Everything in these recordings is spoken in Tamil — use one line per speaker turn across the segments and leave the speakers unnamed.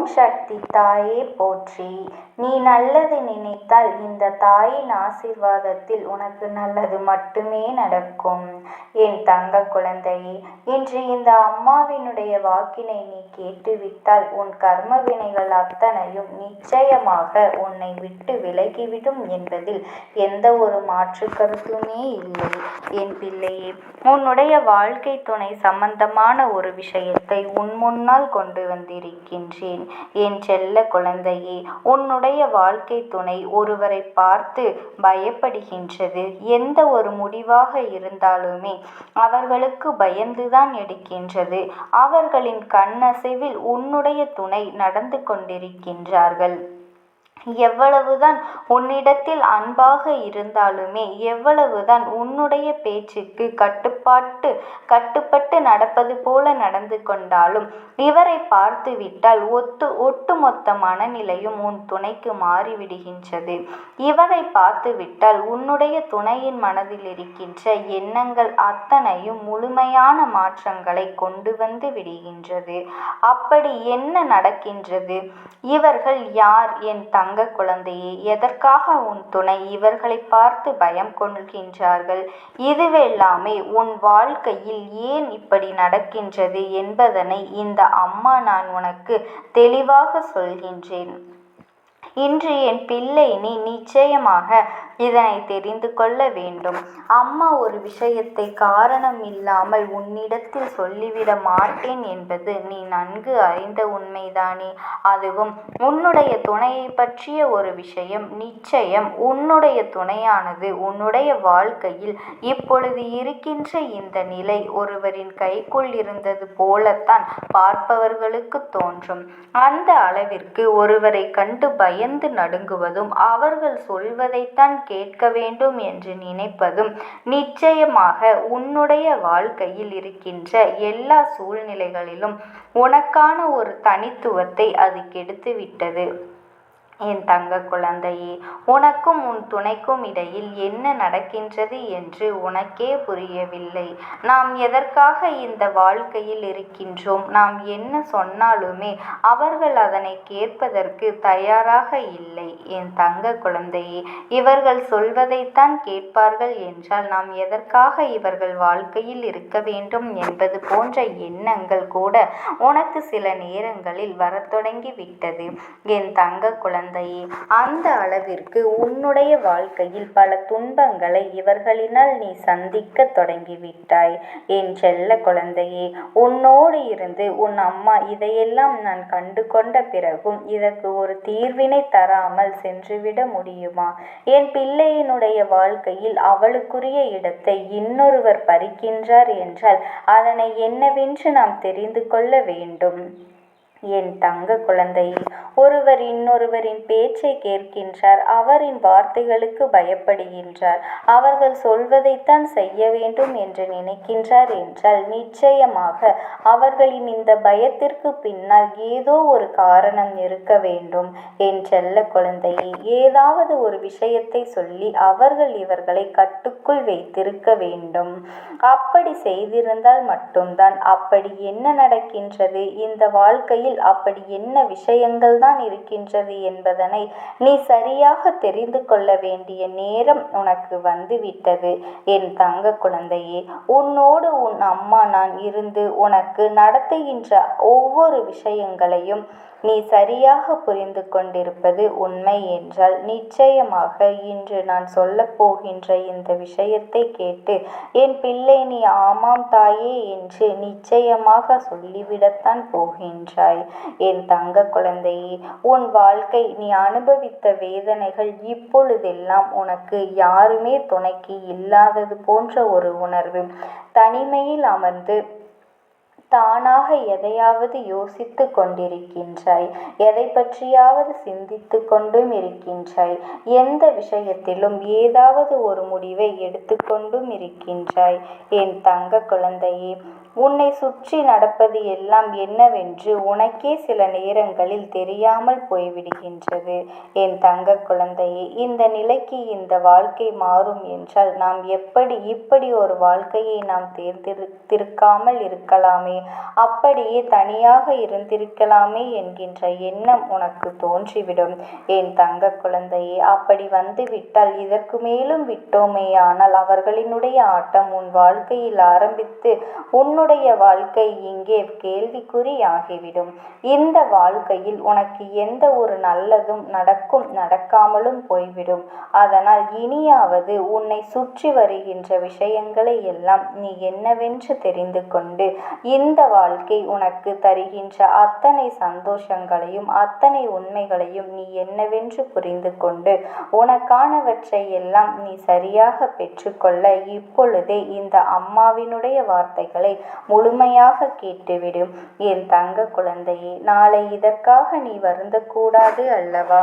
ஓம் சக்தி தாயே போற்றி. நீ நல்லது நினைத்தால் இந்த தாயின் ஆசீர்வாதத்தில் உனக்கு நல்லது மட்டுமே நடக்கும். என் தங்க குழந்தையே இன்று இந்த அம்மாவினுடைய வாக்கினை நீ கேட்டுவிட்டால் உன் கர்ம வினைகள் அத்தனையும் நிச்சயமாக உன்னை விட்டு விலகிவிடும் என்பதில் எந்த ஒரு மாற்று கருத்துமே இல்லை. என் பிள்ளையே உன்னுடைய வாழ்க்கை துணை சம்பந்தமான ஒரு விஷயத்தை உன் முன்னால் கொண்டு வந்திருக்கின்றேன். என் செல்ல குழந்தையே உன்னுடைய வாழ்க்கை துணை ஒருவரை பார்த்து பயப்படுகின்றது. எந்த ஒரு முடிவாக இருந்தாலுமே அவர்களுக்கு பயந்துதான் எடுக்கின்றது. அவர்களின் கண்ணசைவில் உன்னுடைய துணை நடந்து கொண்டிருக்கின்றார்கள். எவ்வளவுதான் உன்னிடத்தில் அன்பாக இருந்தாலுமே எவ்வளவுதான் உன்னுடைய பேச்சுக்கு கட்டுப்பாட்டு கட்டுப்பட்டு நடப்பது போல நடந்து கொண்டாலும் இவரை பார்த்துவிட்டால் ஒத்து ஒட்டுமொத்த மனநிலையும் உன் துணைக்கு மாறிவிடுகின்றது. இவரை பார்த்துவிட்டால் உன்னுடைய துணையின் மனதில் இருக்கின்ற எண்ணங்கள் அத்தனையும் முழுமையான மாற்றங்களை கொண்டு வந்து விடுகின்றது. அப்படி என்ன நடக்கின்றது? இவர்கள் யார்? என் தங்க தங்க குழந்தையே எதற்காக உன் துணை இவர்களை பார்த்து பயம் கொள்கின்றார்கள்? இதுவெல்லாமே உன் வாழ்க்கையில் ஏன் இப்படி நடக்கின்றது என்பதனை இந்த அம்மா நான் உனக்கு தெளிவாக சொல்கின்றேன். இன்று என் பிள்ளை நீ நிச்சயமாக இதனை தெரிந்து கொள்ள வேண்டும். அம்மா ஒரு விஷயத்தை காரணம் இல்லாமல் உன்னிடத்தில் சொல்லிவிட மாட்டேன் என்பது நீ நன்கு அறிந்த உண்மைதானே. அதுவும் உன்னுடைய துணையை பற்றிய ஒரு விஷயம். நிச்சயம் உன்னுடைய துணையானது உன்னுடைய வாழ்க்கையில் இப்பொழுது இருக்கின்ற இந்த நிலை ஒருவரின் கைக்குள் இருந்தது போலத்தான் பார்ப்பவர்களுக்கு தோன்றும். அந்த அளவிற்கு ஒருவரை கண்டு பயந்து நடுங்குவதும் அவர்கள் சொல்வதைத்தான் கேட்க வேண்டும் என்று நினைப்பதும் நிச்சயமாக உன்னுடைய வாழ்க்கையில் இருக்கின்ற எல்லா சூழ்நிலைகளிலும் உனக்கான ஒரு தனித்துவத்தை அது கெடுத்துவிட்டது. என் தங்க குழந்தையே உனக்கும் உன் துணைக்கும் இடையில் என்ன நடக்கின்றது என்று உனக்கே புரியவில்லை. நாம் எதற்காக இந்த வாழ்க்கையில் இருக்கின்றோம்? நாம் என்ன சொன்னாலுமே அவர்கள் அதனை கேட்பதற்கு தயாராக இல்லை. என் தங்க குழந்தையே இவர்கள் சொல்வதைத்தான் கேட்பார்கள் என்றால் நாம் எதற்காக இவர்கள் வாழ்க்கையில் இருக்க வேண்டும் என்பது போன்ற எண்ணங்கள் கூட உனக்கு சில நேரங்களில் வரத் தொடங்கி விட்டது என் தங்க குழந்தை குழந்தையே அந்த அளவிற்கு உன்னுடைய வாழ்க்கையில் பல துன்பங்களை இவர்களினால் நீ சந்திக்க தொடங்கிவிட்டாய். என் செல்ல குழந்தையே உன்னோடு இருந்து உன் அம்மா இதையெல்லாம் நான் கண்டு கொண்ட பிறகும் இதற்கு ஒரு தீர்வினை தராமல் சென்றுவிட முடியுமா? என் பிள்ளையினுடைய வாழ்க்கையில் அவளுக்குரிய இடத்தை இன்னொருவர் பறிக்கின்றார் என்றால் அதனை என்னவென்று நாம் தெரிந்து கொள்ள வேண்டும்? என் தங்க குழந்தை ஒருவர் இன்னொருவரின் பேச்சை கேட்கின்றார் அவரின் வார்த்தைகளுக்கு பயப்படுகின்றார். அவர்கள் சொல்வதைத்தான் செய்ய வேண்டும் என்று நினைக்கின்றார் என்றால் நிச்சயமாக அவர்களின் இந்த பயத்திற்கு பின்னால் ஏதோ ஒரு காரணம் இருக்க வேண்டும். என் செல்ல குழந்தையை ஏதாவது ஒரு விஷயத்தை சொல்லி அவர்கள் இவர்களை கட்டுக்குள் வைத்திருக்க வேண்டும். அப்படி செய்திருந்தால் மட்டும்தான். அப்படி என்ன நடக்கின்றது? இந்த வாழ்க்கையில் வாழ்க்கையில் அப்படி என்ன விஷயங்கள் தான் இருக்கின்றது என்பதனை நீ சரியாக தெரிந்து கொள்ள வேண்டிய நேரம் உனக்கு வந்துவிட்டது. என் தங்க குழந்தையே உன்னோடு உன் அம்மா நான் இருந்து உனக்கு நடத்துகின்ற ஒவ்வொரு விஷயங்களையும் நீ சரியாக புரிந்து கொண்டிருப்பது உண்மை என்றால் நிச்சயமாக இன்று நான் சொல்லப்போகின்ற இந்த விஷயத்தை கேட்டு என் பிள்ளை நீ ஆமாம் தாயே என்று நிச்சயமாக சொல்லிவிடத்தான் போகின்றாய். என் தங்க குழந்தையே உன் வாழ்க்கை நீ அனுபவித்த வேதனைகள் இப்பொழுதெல்லாம் உனக்கு யாருமே துணைக்கு இல்லாதது போன்ற ஒரு உணர்வு தனிமையில் அமர்ந்து தானாக எதையாவது யோசித்து கொண்டிருக்கின்றாய். எதை பற்றியாவது சிந்தித்து கொண்டும் இருக்கின்றாய். எந்த விஷயத்திலும் ஏதாவது ஒரு முடிவை எடுத்துக்கொண்டும் இருக்கின்றாய். என் தங்க குழந்தையே உன்னை சுற்றி நடப்பது எல்லாம் என்னவென்று உனக்கே சில நேரங்களில் தெரியாமல் போய்விடுகின்றது. என் தங்க குழந்தையே இந்த நிலைக்கு இந்த வாழ்க்கை மாறும் என்றால் நாம் எப்படி இப்படி ஒரு வாழ்க்கையை நாம் தேர்ந்தெடுத்திருக்காமல் இருக்கலாமே? அப்படியே தனியாக இருந்திருக்கலாமே என்கின்ற எண்ணம் உனக்கு தோன்றிவிடும். என் தங்க குழந்தையே அப்படி வந்து விட்டால் இதற்கு மேலும் விட்டோமேயானால் அவர்களினுடைய ஆட்டம் உன் வாழ்க்கையில் ஆரம்பித்து உன்னுடைய வாழ்க்கை இங்கே கேள்விக்குறியாகிவிடும் இந்த வாழ்க்கையில் உனக்கு எந்த ஒரு நல்லதும் நடக்கும் நடக்காமலும் போய்விடும். அதனால் இனியாவது உன்னை சுற்றி வருகின்ற விஷயங்களை எல்லாம் நீ என்னவென்று தெரிந்து கொண்டு இந்த இந்த வாழ்க்கை உனக்கு தருகின்ற அத்தனை சந்தோஷங்களையும் அத்தனை உண்மைகளையும் நீ என்னவென்று புரிந்து கொண்டு உனக்கானவற்றை எல்லாம் நீ சரியாக பெற்றுக்கொள்ள இப்பொழுதே இந்த அம்மாவினுடைய வார்த்தைகளை முழுமையாக கேட்டுவிடும் என் தங்க குழந்தையே நாளை இதற்காக நீ வருந்தக்கூடாது அல்லவா?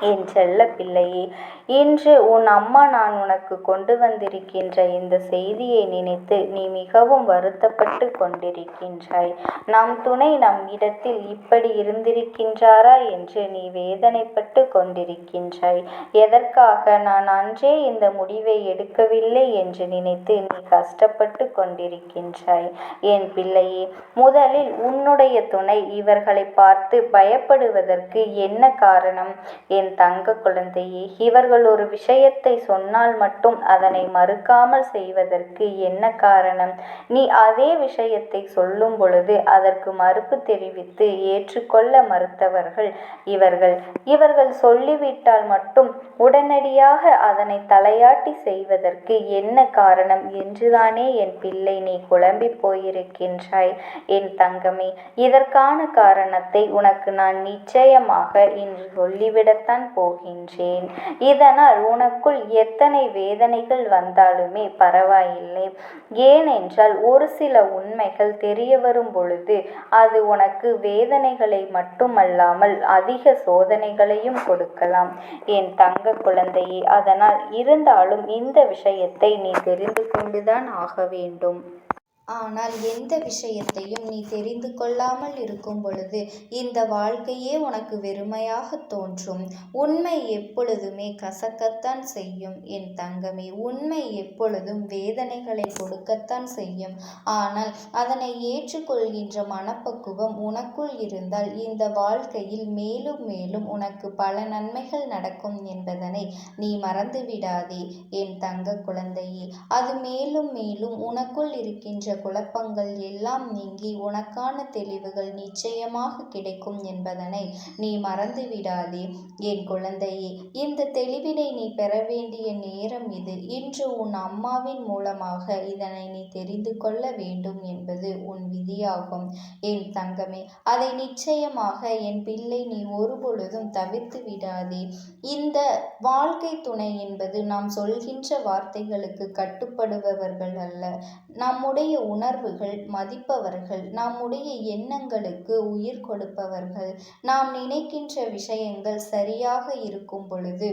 என் செல்ல பிள்ளையே இன்று உன் அம்மா நான் உனக்கு கொண்டு வந்திருக்கின்ற இந்த செய்தியை நினைத்து நீ மிகவும் வருத்தப்பட்டு கொண்டிருக்கின்றாய். நம் துணை நம் இடத்தில் இப்படி இருந்திருக்கின்றாரா என்று நீ வேதனைப்பட்டு கொண்டிருக்கின்றாய். எதற்காக நான் அன்றே இந்த முடிவை எடுக்கவில்லை என்று நினைத்து நீ கஷ்டப்பட்டு கொண்டிருக்கின்றாய். என் பிள்ளையே முதலில் உன்னுடைய துணை இவர்களை பார்த்து பயப்படுவதற்கு என்ன காரணம்? என் தங்க குழந்தையே இவர்கள் ஒரு விஷயத்தை சொன்னால் மட்டும் அதனை மறுக்காமல் செய்வதற்கு என்ன காரணம்? நீ அதே விஷயத்தை சொல்லும் பொழுது அதற்கு மறுப்பு தெரிவித்து ஏற்றுக்கொள்ள மறுத்தவர்கள் இவர்கள். இவர்கள் சொல்லிவிட்டால் மட்டும் உடனடியாக அதனை தலையாட்டி செய்வதற்கு என்ன காரணம்? என்றுதானே என் பிள்ளை நீ குழம்பி போயிருக்கின்றாய். என் தங்கமே இதற்கான காரணத்தை உனக்கு நான் நிச்சயமாக இன்று சொல்லிவிடத்தான் போகின்றேன். இதனால் உனக்குள் எத்தனை வேதனைகள் வந்தாலுமே பரவாயில்லை. ஏனென்றால் ஒரு சில உண்மைகள் தெரிய வரும் பொழுது அது உனக்கு வேதனைகளை மட்டுமல்லாமல் அதிக சோதனைகளையும் கொடுக்கலாம். என் தங்க குழந்தையே அதனால் இருந்தாலும் இந்த விஷயத்தை நீ தெரிந்து கொண்டுதான் ஆக வேண்டும். ஆனால் எந்த விஷயத்தையும் நீ தெரிந்து கொள்ளாமல் இருக்கும் பொழுது இந்த வாழ்க்கையே உனக்கு வெறுமையாக தோன்றும். உண்மை எப்பொழுதுமே கசக்கத்தான் செய்யும். என் தங்கமே உண்மை எப்பொழுதும் வேதனைகளை கொடுக்கத்தான் செய்யும். ஆனால் அதனை ஏற்றுக்கொள்கின்ற மனப்பக்குவம் உனக்குள் இருந்தால் இந்த வாழ்க்கையில் மேலும் மேலும் உனக்கு பல நன்மைகள் நடக்கும் என்பதனை நீ மறந்துவிடாதே. என் தங்க குழந்தையே அது மேலும் மேலும் உனக்குள் இருக்கின்ற குழப்பங்கள் எல்லாம் நீங்கி உனக்கான தெளிவுகள் நிச்சயமாக கிடைக்கும் என்பதனை நீ மறந்துவிடாதே. என் குழந்தையே இந்த தெளிவினை நீ பெற வேண்டிய நேரம் இது. இன்று உன் அம்மாவின் மூலமாக இதனை நீ தெரிந்து கொள்ள வேண்டும் என்பது உன் விதியாகும். என் தங்கமே அதை நிச்சயமாக என் பிள்ளை நீ ஒருபொழுதும் தவிர்த்து விடாதே. இந்த வாழ்க்கை துணை என்பது நாம் சொல்கின்ற வார்த்தைகளுக்கு கட்டுப்படுபவர்கள் அல்ல. நம்முடைய உணர்வுகள் மதிப்பவர்கள் நம்முடைய எண்ணங்களுக்கு உயிர் கொடுப்பவர்கள் நாம் நினைக்கின்ற விஷயங்கள் சரியாக இருக்கும் பொழுது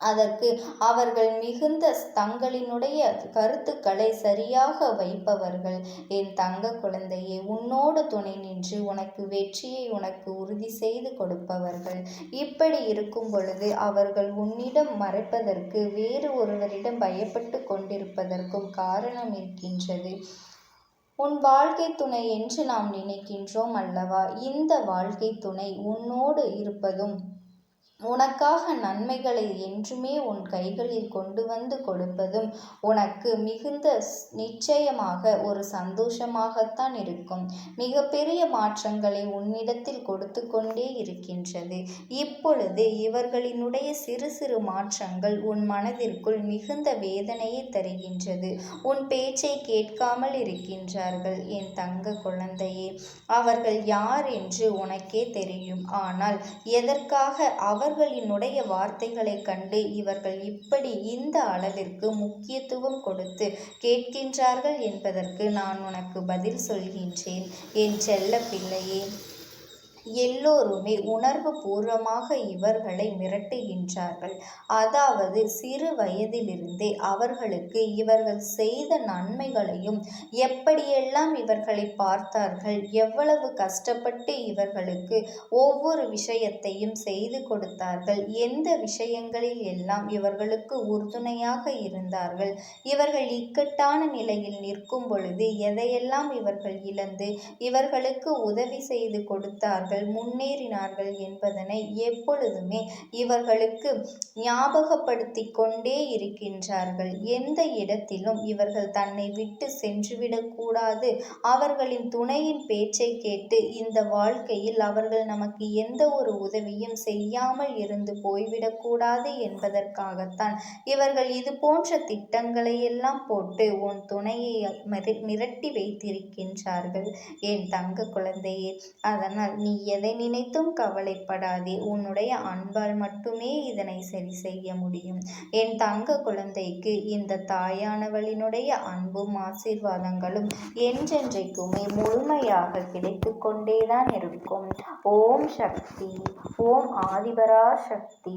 அதற்கு அவர்கள் மிகுந்த தங்களினுடைய கருத்துக்களை சரியாக வைப்பவர்கள். என் தங்க குழந்தையே உன்னோடு துணை நின்று உனக்கு வெற்றியை உனக்கு உறுதி செய்து கொடுப்பவர்கள். இப்படி இருக்கும் பொழுது அவர்கள் உன்னிடம் மறைப்பதற்கு வேறு ஒருவரிடம் பயப்பட்டு கொண்டிருப்பதற்கும் காரணம் இருக்கின்றது. உன் வாழ்க்கை துணை என்று நாம் நினைக்கின்றோம் அல்லவா? இந்த வாழ்க்கை துணை உன்னோடு இருப்பதும் உனக்காக நன்மைகளை என்றுமே உன் கைகளில் கொண்டு வந்து கொடுப்பதும் உனக்கு மிகுந்த நிச்சயமாக ஒரு சந்தோஷமாகத்தான் இருக்கும். மிகப்பெரிய மாற்றங்களை உன்னிடத்தில் கொடுத்து கொண்டே இருக்கின்றது. இப்பொழுது இவர்களினுடைய சிறு சிறு மாற்றங்கள் உன் மனதிற்குள் மிகுந்த வேதனையை தருகின்றது. உன் பேச்சை கேட்காமல் இருக்கின்றார்கள் என் தங்க குழந்தையே. அவர்கள் யார் என்று உனக்கே தெரியும். ஆனால் எதற்காக அவர் அவர்களினுடைய வார்த்தைகளைக் கண்டு இவர்கள் இப்படி இந்த அளவிற்கு முக்கியத்துவம் கொடுத்து கேட்கின்றார்கள் என்பதற்கு நான் உனக்கு பதில் சொல்கின்றேன். என் செல்ல பிள்ளையே எல்லோருமே உணர்வு பூர்வமாக இவர்களை மிரட்டுகின்றார்கள். அதாவது சிறு வயதிலிருந்தே அவர்களுக்கு இவர்கள் செய்த நன்மைகளையும் எப்படியெல்லாம் இவர்களை பார்த்தார்கள் எவ்வளவு கஷ்டப்பட்டு இவர்களுக்கு ஒவ்வொரு விஷயத்தையும் செய்து கொடுத்தார்கள் எந்த விஷயங்களில் எல்லாம் இவர்களுக்கு உறுதுணையாக இருந்தார்கள் இவர்கள் இக்கட்டான நிலையில் நிற்கும் பொழுது எதையெல்லாம் இவர்கள் இழந்து இவர்களுக்கு உதவி செய்து கொடுத்தார்கள் முன்னேறினார்கள் என்பதனை எப்பொழுதுமே இவர்களுக்கு ஞாபகப்படுத்தி கொண்டே இருக்கின்றார்கள். எந்த இடத்திலும் இவர்கள் தன்னை விட்டு சென்றுவிடக்கூடாது அவர்களின் துணையின் பேச்சை கேட்டு இந்த வாழ்க்கையில் அவர்கள் நமக்கு எந்த ஒரு உதவியும் செய்யாமல் இருந்து போய்விடக்கூடாது என்பதற்காகத்தான் இவர்கள் இது போன்ற திட்டங்களை எல்லாம் போட்டு உன் துணையை மிரட்டி வைத்திருக்கின்றார்கள். என் தங்க குழந்தையே? அதனால் நீ எதை நினைத்தும் கவலைப்படாதே. உன்னுடைய அன்பால் மட்டுமே இதனை சரி செய்ய முடியும். என் தங்க குழந்தைக்கு இந்த தாயானவளினுடைய அன்பும் ஆசீர்வாதங்களும் என்றென்றைக்குமே முழுமையாக கிடைத்து கொண்டேதான் இருக்கும். ஓம் சக்தி ஓம் ஆதிபரா சக்தி